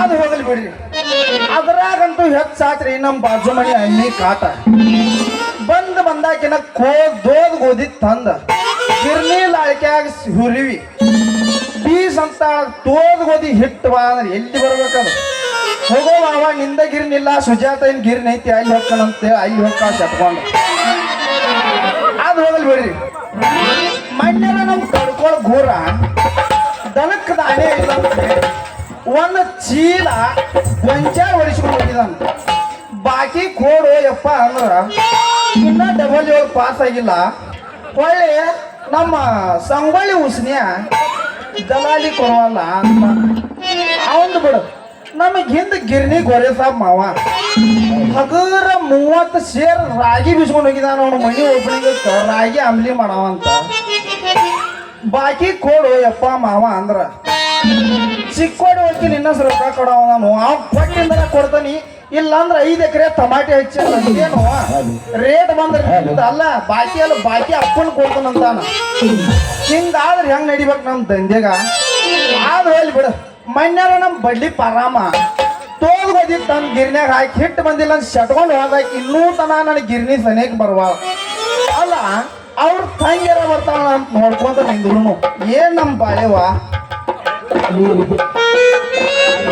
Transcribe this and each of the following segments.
ಅದು ಹೋಗಲಿ ಬಿಡ್ರಿ. ಅದ್ರಾಗಂತೂ ಹೆಚ್ಚಾತ್ರಿ ನಮ್ಮ ಬಾಜು ಮನೆ ಅಣ್ಣಿ ಕಾಟ. ಬಂದ್ ಬಂದಾಕಿನ ಕೋ ದೋದ್ ಗೋದಿ ತಂದ. ಗಿರ್ನಿ ಲಾಳಿಕ್ಯಾಗ ಹುರಿವಿ. ಬೀಸ್ ಅಂತ ತೋದ್ ಗೋದಿ ಹಿಟ್ಟು ಬಾ ಅಂದ್ರೆ ಎಲ್ಲಿ ಬರ್ಬೇಕದು? ಹೋಗೋ ಮಾವ, ನಿಂದ ಗಿರ್ನಿಲ್ಲ ಸುಜಾತ ಏನ್ ಗಿರ್ನ ಐತಿ, ಅಲ್ಲಿ ಹೋಗ್ಕಣಂತೇಳಿ ಅಲ್ಲಿ ಹೋಗ್ಕ ಸಟ್ಕೊಂಡು ಅದು ಹೋಗಲ್ ಬಿಡ್ರಿ. ಮಂಡ್ಯ ನಮ್ ಕಡ್ಕೊಳ್ ಘೋರ. ಒಂದು ಚೀಲ ಗೊಂಜಾಳ ಹೊಡಿಸ್ಕೊಂಡು ಹೋಗಿದ್ದಾನೆ. ಬಾಕಿ ಕೋಡು ಯಪ್ಪ ಅಂದ್ರ ಇನ್ನ ಡಬಲ್ ಏಳು ಪಾಸ್ ಆಗಿಲ್ಲ. ಒಳ್ಳೆ ನಮ್ಮ ಸಂಗೊಳ್ಳಿ ಉಸ್ನಿಯ ದಲಾಲಿ ಕೊರವಲ್ಲ ಅಂತ. ಅವಂದು ಬಿಡು. ನಮಗೆ ಹಿಂದೆ ಗಿರ್ನಿ ಗೊರೆ ಸಾಬ್ ಮಾವ. ಹಗರ ಮೂವತ್ತು ಸೇರ್ ರಾಗಿ ಬಿಸ್ಕೊಂಡು ಹೋಗಿದಾನ ಅವನು ಮನಿ ಒಬ್ಬನಿಗೆ ರಾಗಿ ಅಂಬ್ಲಿ ಮಾಡವ ಅಂತ. ಬಾಕಿ ಕೋಡು ಯಪ್ಪ ಮಾವ ಅಂದ್ರ. ಚಿಕ್ಕೋಡಿ ಹೋಗಿ ನಿನ್ನ ರೊಕ್ಕ ಕೊಡವ ನಾನು ಆ ಪಟ್ಟಿಂದ ಕೊಡ್ತಾನಿ. ಇಲ್ಲಾಂದ್ರೆ ಐದು ಎಕರೆ ಟಮಾಟೆ ಹಚ್ಚಿ ಏನು ರೇಟ್ ಬಂದ್ರೆ ಅಲ್ಲ ಬಾಕಿ ಅಲ್ಲ ಬಾಕಿ ಅಪ್ಪನ ಕೊಡ್ತಾನಂತಾನ ಹಿಂಗಾದ್ರೆ ಹೆಂಗ್ ನಡಿಬೇಕು ನಮ್ ದಂಧೆಗ? ಆದ್ರೆ ಹೇಳಿ ಬಿಡು. ಮನ್ಯಾರ ನಮ್ ಬಡ್ಲಿ ಪರಾಮ. ತೋಲ್ ಬದಿ ತನ್ನ ಗಿರ್ನ್ಯಾಗ ಹಾಕಿ ಹಿಟ್ಟು ಬಂದಿಲ್ಲ ಅಂತ ಶಟ್ಕೊಂಡು ಹೋದಾಗ ಇನ್ನೂ ತನ ನನ್ನ ಗಿರ್ನಿ ಸನೇಕ್ ಬರುವ ಅಲ್ಲ ಅವ್ರ ತಂಗಿಯರ ಬರ್ತಾವ ನೋಡ್ಕೊಂತ ನಿಂದ್ರು ಏನ್ ನಮ್ ಬಾಳೆವಾ Terima kasih.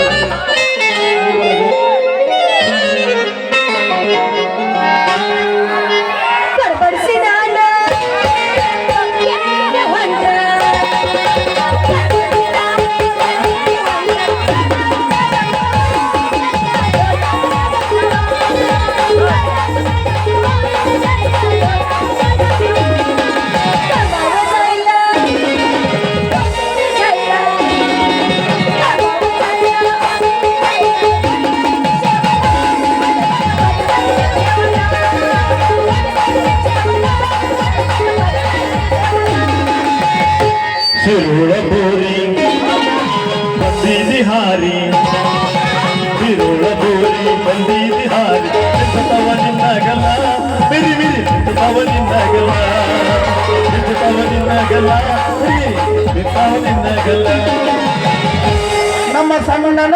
ನಮ್ಮ ಸಣ್ಣನ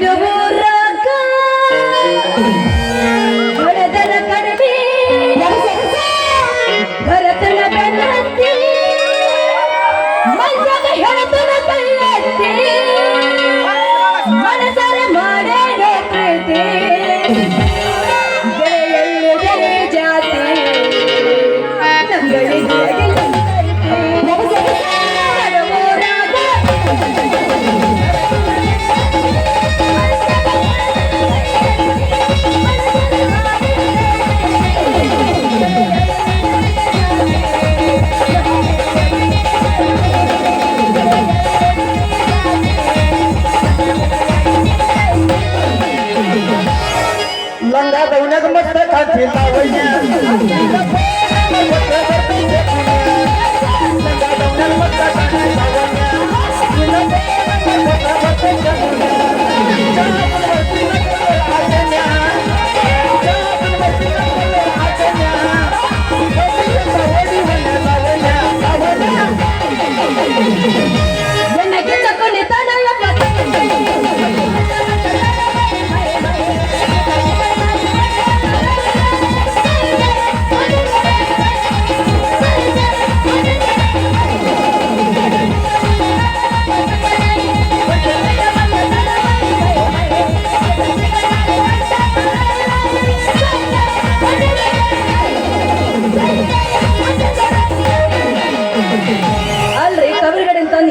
Thank you. 感情到位你还的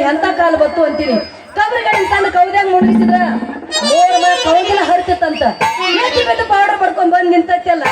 ಎಂತ ಕಾಲ ಬತ್ತು ಅಂತೀನಿ. ಕಬ್ರಿಗಳನ್ನ ತಂದು ಕೌದ್ಯಾಗ ಮುಳುಗಿಸಿದ್ರ ಕೌದಿನ ಹರಿತಂತ ಬಿದ್ದು ಪೌಡರ್ ಪಡ್ಕೊಂಡ್ ಬಂದ್ ನಿಂತೈತಲ್ಲ